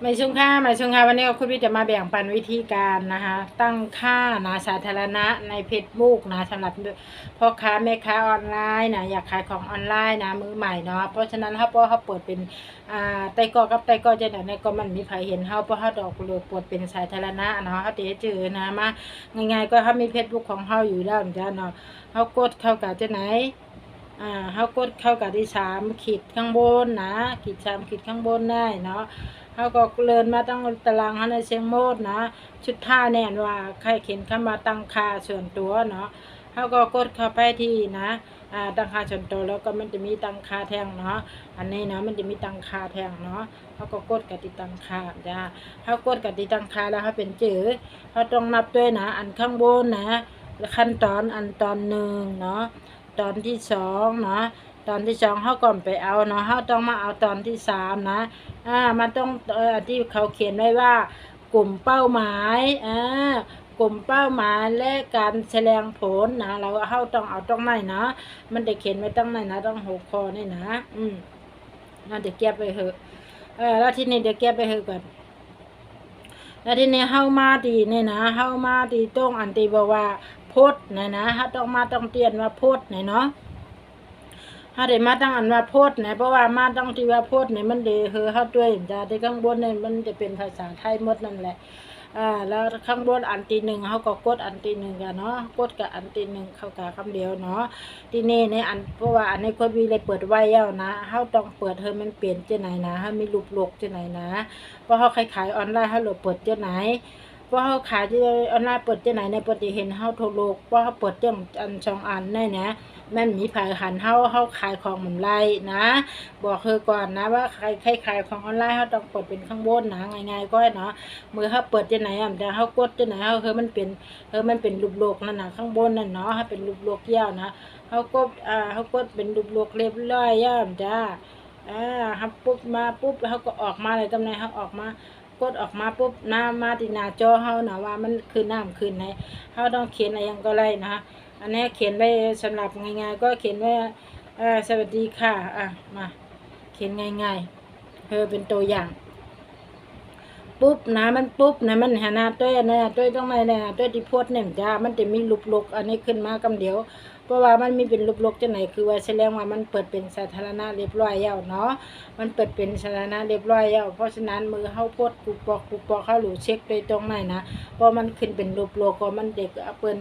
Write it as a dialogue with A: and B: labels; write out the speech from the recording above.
A: ไม่ชุ่งค่าไม่ชุ่งค่าวันนี้คุณพี่จะมาแบ่งปันวิธีการนะคะ ตั้งค่านะสาธารณะในเพจบุ๊กนะสำหรับพ่อค้าแม่ค้าออนไลน์นะอยากขายของออนไลน์นะมือใหม่เนาะเพราะฉะนั้นถ้าพราะเขาเปิดเป็นอ่าไตกอกับไตกอจะไหนในก็มันมีใครเห็นเขาเพราะเขาดอกเลยเปิดเป็นสาธารณะเนาะเขาเดี๋ยวเจอนะมาง่ายๆก็เขามีเพจบุ๊กของเขาอยู่แล้วจ้ะเนาะเขากดเข้ากับจะไหนอ่าเขากดเข้ากับที่สามขีดข้างบนนะขีดสามขีดข้างบนได้เนาะ เขาก็เลินมาตั้งตารางเขาในเชียงโมดนะชุดท่าแน่นว่าใครเข็นเข้ามาตั้งค่าส่วนตัวเนาะเขาก็กดเข้าไปที่นะอ่าตั้งค่าส่วนตัวแล้วก็มันจะมีตั้งค่าแท่งเนาะอันนี้เนาะมันจะมีตั้งค่าแท่งเนาะเขาก็กดกับที่ตั้งค่าจ้าเขากดกับที่ตั้งค่าแล้วเขาเป็นจือเขาต้องนับด้วยนะ อันข้างบนนะขั้นตอนอันตอนหนึ่งเนาะ ตอนที่สองเนาะตอนที่สองเขาก่อนไปเอาเนาะเขาต้องมาเอาตอนที่สามนะอ่ามันต้องเออที่เขาเขียนไว้ว่ากลุ่มเป้าหมายอ่ากลุ่มเป้าหมายและการแสดงผลนะเราเขาต้องเอาตรงไหนนะมันจะเขียนไว้ตรงไหนนะต้องหกคอนี่นะ อืมเราจะเก็บไปเหอะเออแล้วที่นี่เดี๋ยวเก็บไปเหอะก่อนแล้วที่นี้เฮามาดีเนี่ยนะเฮามาดีตรงอันที่บอกว่า พดนะนะฮาต้องมาต้องเตียนว่าพดนี่เนาะฮะเฮาได้มาตั้งอันว่าพดนะเพราะว่ามาต้องที่ว่าพดนี่มันเดเฮอเฮาด้วยจ้ะที่ข้างบนนี่มันจะเป็นภาษาไทยหมดนั่นแหละอ่าแล้วข้างบนอันตีหนึ่งเขาก็กดอันตีหนึ่งกันเนาะกดกับอันตีหนึ่งเข้ากับคำเดียวเนาะที่นี่ในอันเพราะว่าอันในคนวีเลยเปิดไว้แล้วนะเขาต้องเปิดเธอมันเปลี่ยนเจ้าไหนนะเขามีรูปโลกเจ้าไหนนะเพราะเขาขายขายออนไลน์เขาหลดเปิดเจ้าไหน เพราะเขาขายที่ออนไลน์เปิดเจ้าไหนในปฏิเห็นเขาทั่วโลกเพราะเขาเปิดเจ้าอันสองอันแน่นะแม่นมีผายหันเขาเขาขายของเหมือนไรนะ บอกเธอก่อนนะว่าใครใครขายของออนไลน์เขาต้องเปิดเป็นข้างบนนะง่ายๆก็เนาะมือเขาเปิดที่ไหนอะแต่เขากดที่ไหนเขาคือมันเป็นเออมันเป็นรูปโลกนั่นนะข้างบนนั่นเนาะให้เป็นรูปโลกเยาวนะเขากดอ่าเขากดเป็นรูปโลกเรียบร้อยย่ามจ้าอ่าครับปุ๊บมาปุ๊บเขาก็ออกมาเลยตำแหน่งเขาออกมา กดออกมาปุ๊บหน้ามาที่หน้าจอเขานะว่ามันคือน้ำคืนไหนเขาต้องเขียนอะไรยังก็ไรนะอันนี้เขียนไว้สำหรับง่ายๆก็เขียนไว้เอ่อสวัสดีค่ะอะมาเขียนง่ายๆเธอเป็นตัวอย่าง ปุ๊บนะมันปุ๊บนะมันหาหนาต้วยนะต้วยต้องไหนนะต้วยที่พดเนี่ยจ้ามันจะมีลุบลกอันนี้ขึ้นมากำเดียว เพราะว่ามันมีเป็นลุบลกจะไหนคือว่าแสดงว่ามันเปิดเป็นสาธารณะเรียบร้อยแล้วเนาะมันเปิดเป็นสาธารณะเรียบร้อยแล้วเพราะฉะนั้นมือเข้าพดกูปอกกูปอกเข้าหลูเช็คโดยตรงไหนนะเพราะมันขึ้นเป็นลุบลกก็มันเด็กเปิ้น